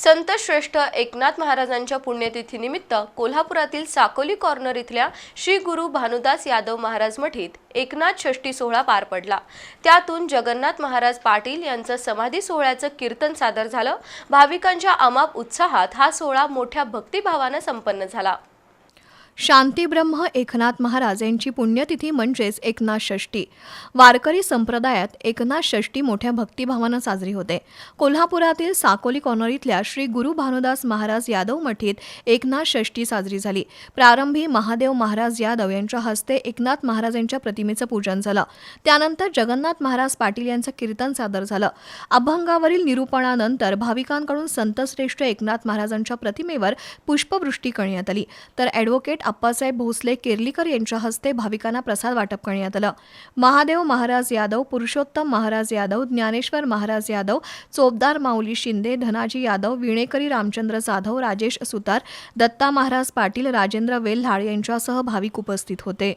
संत श्रेष्ठ एकनाथ महाराजांच्या पुण्यतिथीनिमित्त कोल्हापुरातील साकोली कॉर्नर इथल्या श्री गुरु भानुदास यादव महाराज मठीत एकनाथ षष्ठी सोहळा पार पडला. त्यातून जगन्नाथ महाराज पाटील यांचं समाधी सोहळ्याचं कीर्तन सादर झालं. भाविकांच्या अमाप उत्साहात हा सोहळा मोठ्या भक्तिभावानं संपन्न झाला. शांतीब्रह्म एकनाथ महाराज यांची पुण्यतिथी म्हणजेच एकनाथ षष्ठी. वारकरी संप्रदायात एकनाथ षष्ठी मोठ्या भक्तिभावानं साजरी होते. कोल्हापुरातील साकोली कॉर्नर इथल्या श्री गुरु भानुदास महाराज यादव मठीत एकनाथ षष्ठी साजरी झाली. प्रारंभी महादेव महाराज यादव यांच्या हस्ते एकनाथ महाराजांच्या प्रतिमेचं पूजन झालं. त्यानंतर जगन्नाथ महाराज पाटील यांचं कीर्तन सादर झालं. अभंगावरील निरूपणानंतर भाविकांकडून संतश्रेष्ठ एकनाथ महाराजांच्या प्रतिमेवर पुष्पवृष्टी करण्यात आली. तर ॲडव्होकेट आप्पासाहेब भोसले केर्लीकर यांच्या हस्ते भाविकांना प्रसाद वाटप करण्यात आलं. महादेव महाराज यादव पुरुषोत्तम महाराज यादव ज्ञानेश्वर महाराज यादव चोपदार माऊली शिंदे धनाजी यादव विणेकरी रामचंद्र जाधव राजेश सुतार दत्ता महाराज पाटील राजेंद्र वेल्हाळ यांच्यासह भाविक उपस्थित होते.